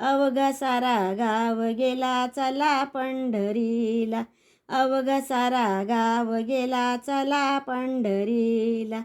अवघा सारा गाव गेला चला पंढरीला. अवघा सारा गाव गेला चला पंढरीला.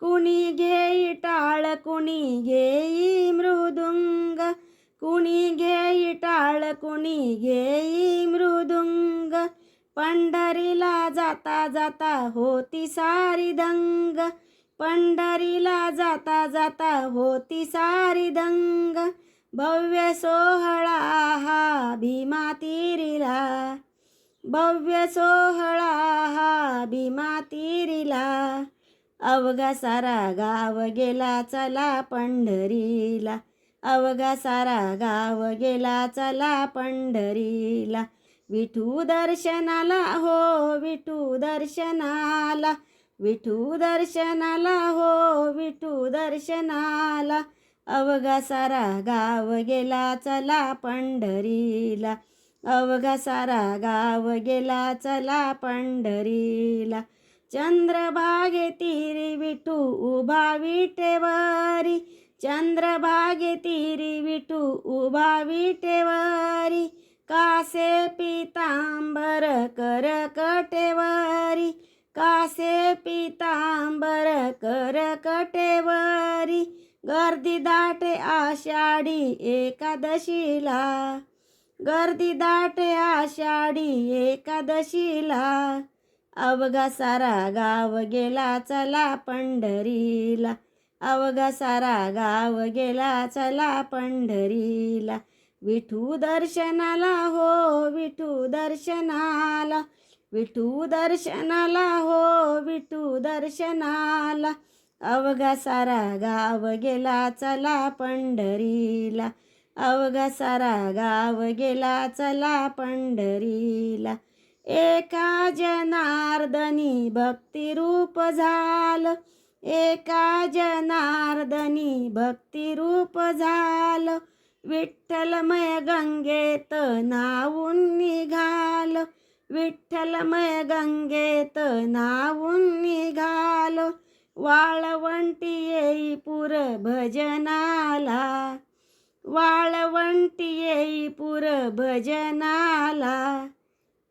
कुणी घेई टाळ कुणी घेई मृदुंग. कुणी घेई टाळ कुणी घेई मृदुंग. पंढरीला जाता जाता होती सारी दंग. पंढरीला जाता जाता होती सारी दंग. भव्य सोहळा हा भीमा तिरिला. भव्य सोहळा हा भीमा तिरिला. अवघा सारा गाव गेला चला पंढरीला. अवघा सारा गाव गेला चला पंढरीला. विठू दर्शनाला हो विठू दर्शनाला. विठू दर्शनाला हो विठू दर्शनाला. अवघा सारा गाव गेला चला पंढरीला. अवघा सारा गाव गेला चला पंढरीला. चंद्रभागे तिरी विठू उभा विटेवारी. चंद्रभागे तिरी विठू उभा विटेवारी. कासे पितांबर कर कटेवारी. कासे पितांबर कर कटेवारी. गर्दी दाटे आषाढी एकादशीला. गर्दी दाटे आषाढी एकादशीला. अवघा सारा गाव गेला चला पंढरीला. अवघा सारा गाव गेला चला पंढरीला. विठू दर्शनाला हो विठू दर्शनाला. विठू दर्शनाला हो विठू दर्शनाला. अवघा सारा गाव गेला चला पंढरीला. अवघा सारा गाव गेला चला पंढरीला. एका जनार्दनी भक्तिरूप झालं. एका जनार्दनी भक्तिरूप झालं. विठ्ठलमय गंगेत नावून निघाल. विठ्ठलमय गंगेत नावून निघाल. वाळवंटी येई पुर भजनाला. वाळवंटी येई पुर भजनाला.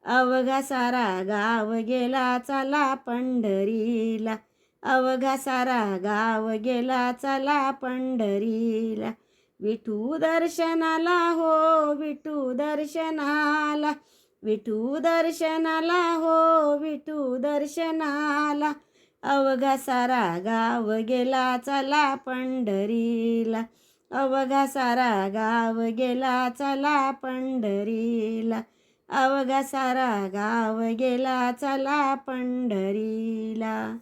अवघा सारा गाव गेला चला पंढरीला. अवघा सारा गाव गेला चला पंढरीला. विठू दर्शनाला हो विठू दर्शनाला. विठू दर्शनाला हो विठू दर्शनाला. अवघा सारा गाव गेला चला पंढरीला. अवघा सारा गाव गेला चला पंढरीला. अवघा सारा गाव गेला चला पंढरीला.